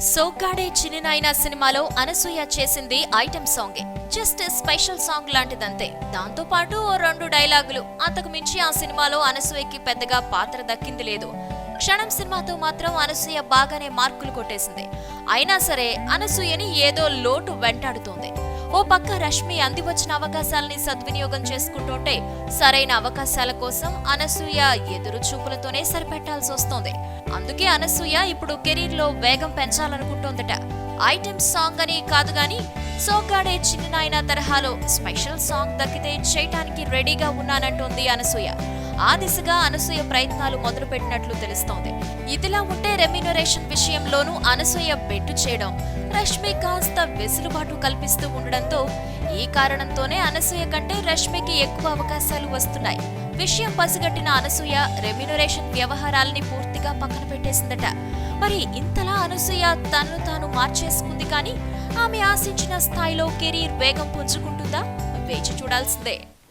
సోగ్గాడే చిన్ననాయన సినిమాలో అనసూయ చేసింది ఐటెం సాంగే. జస్ట్ స్పెషల్ సాంగ్ లాంటిదంతే. దాంతో పాటు ఓ రెండు డైలాగులు. అంతకు మించి ఆ సినిమాలో అనసూయకి పెద్దగా పాత్ర దక్కింది లేదు. క్షణం సినిమాతో మాత్రం అనసూయ బాగానే మార్కులు కొట్టేసింది. అయినా సరే అనసూయని ఏదో లోటు వెంటాడుతోంది. ఓ పక్క రష్మి అందివచ్చిన అవకాశాలని సద్వినియోగం చేసుకుంటుంటే సరైన అవకాశాల కోసం అనసూయ ఎదురు చూపులతోనే సరిపెట్టాల్సి వస్తోంది. అందుకే అనసూయ ఇప్పుడు కెరీర్లో వేగం పెంచాలనుకుంటోందట. ఐటెం సాంగ్ అని కాదు గాని సోగ్గాడే చిన్ననాయన తరహాలో స్పెషల్ సాంగ్ దక్కితే చేయటానికి రెడీగా ఉన్నానంటోంది అనసూయ. ఆ దిశగా అనసూయ ప్రయత్నాలు మొదలుపెట్టినట్లు తెలుస్తోంది. ఇదిలా ఉంటే రెమ్యూనరేషన్ విషయంలోనూ అనసూయ బెట్టు చేయడం రష్మి కాస్త వెసులుబాటు కల్పిస్తూ ఉండడంతో ఈ కారణంతోనే అనసూయ కంటే రష్మికి ఎక్కువ అవకాశాలు వస్తున్నాయి. విషయం పసిగట్టిన అనసూయ రెమ్యూనరేషన్ వ్యవహారాల్ని పూర్తిగా పక్కన పెట్టేసిందట. మరి ఇంతలా అనసూయ తనను తాను మార్చేసుకుంది కానీ ఆమె ఆశించిన స్థాయిలో కెరీర్ వేగం పుంజుకుంటుందా? వేచి చూడాల్సిందే.